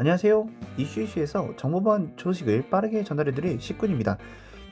안녕하세요. 이슈이슈에서 정보반 소식을 빠르게 전달해드릴 식군입니다.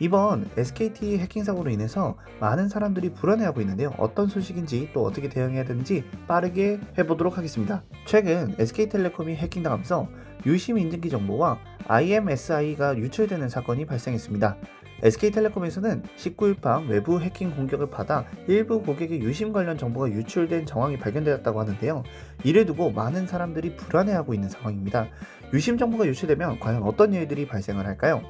이번 SKT 해킹 사고로 인해서 많은 사람들이 불안해하고 있는데요. 어떤 소식인지 또 어떻게 대응해야 되는지 빠르게 해보도록 하겠습니다. 최근 SK텔레콤이 해킹당하면서 유심 인증기 정보와 IMSI가 유출되는 사건이 발생했습니다. SK텔레콤에서는 19일 밤 외부 해킹 공격을 받아 일부 고객의 유심 관련 정보가 유출된 정황이 발견되었다고 하는데요. 이를 두고 많은 사람들이 불안해하고 있는 상황입니다. 유심 정보가 유출되면 과연 어떤 일들이 발생을 할까요?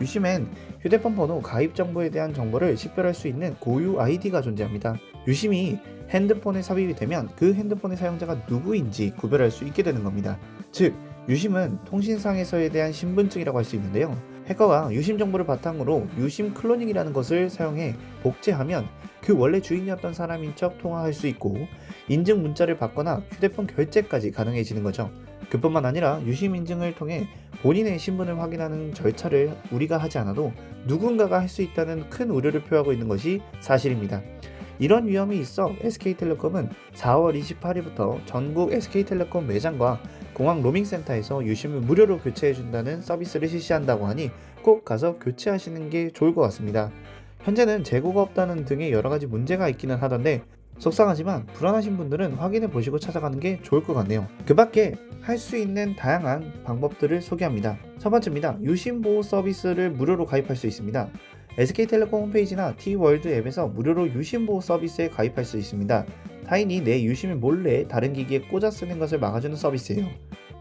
유심엔 휴대폰 번호 가입 정보에 대한 정보를 식별할 수 있는 고유 아이디가 존재합니다. 유심이 핸드폰에 삽입이 되면 그 핸드폰의 사용자가 누구인지 구별할 수 있게 되는 겁니다. 즉, 유심은 통신상에서에 대한 신분증이라고 할 수 있는데요. 해커가 유심 정보를 바탕으로 유심 클로닝이라는 것을 사용해 복제하면 그 원래 주인이었던 사람인 척 통화할 수 있고 인증 문자를 받거나 휴대폰 결제까지 가능해지는 거죠. 그뿐만 아니라 유심 인증을 통해 본인의 신분을 확인하는 절차를 우리가 하지 않아도 누군가가 할 수 있다는 큰 우려를 표하고 있는 것이 사실입니다. 이런 위험이 있어 SK텔레콤은 4월 28일부터 전국 SK텔레콤 매장과 공항 로밍센터에서 유심을 무료로 교체해준다는 서비스를 실시한다고 하니 꼭 가서 교체하시는 게 좋을 것 같습니다. 현재는 재고가 없다는 등의 여러 가지 문제가 있기는 하던데 속상하지만 불안하신 분들은 확인해 보시고 찾아가는 게 좋을 것 같네요. 그 밖에 할 수 있는 다양한 방법들을 소개합니다. 첫 번째입니다. 유심 보호 서비스를 무료로 가입할 수 있습니다. SK텔레콤 홈페이지나 T월드 앱에서 무료로 유심 보호 서비스에 가입할 수 있습니다. 타인이 내 유심을 몰래 다른 기기에 꽂아 쓰는 것을 막아주는 서비스예요.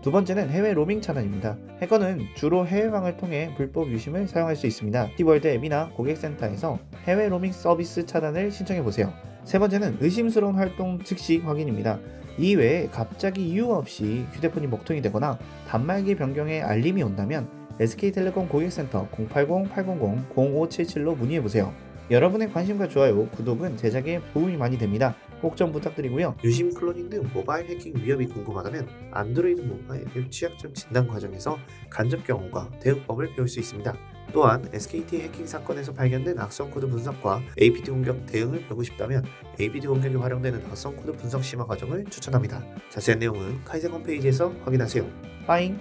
두 번째는 해외 로밍 차단입니다. 해커는 주로 해외망을 통해 불법 유심을 사용할 수 있습니다. T월드 앱이나 고객센터에서 해외 로밍 서비스 차단을 신청해 보세요. 세 번째는 의심스러운 활동 즉시 확인입니다. 이외에 갑자기 이유 없이 휴대폰이 먹통이 되거나 단말기 변경에 알림이 온다면 SK텔레콤 고객센터 080-800-0577로 문의해보세요. 여러분의 관심과 좋아요, 구독은 제작에 도움이 많이 됩니다. 꼭 좀 부탁드리고요. 유심 클로닝 등 모바일 해킹 위협이 궁금하다면 안드로이드 모바일 앱 취약점 진단 과정에서 간접 경험과 대응법을 배울 수 있습니다. 또한 SKT 해킹 사건에서 발견된 악성 코드 분석과 APT 공격 대응을 배우고 싶다면 APT 공격에 활용되는 악성 코드 분석 심화 과정을 추천합니다. 자세한 내용은 카이센 홈페이지에서 확인하세요. 빠잉!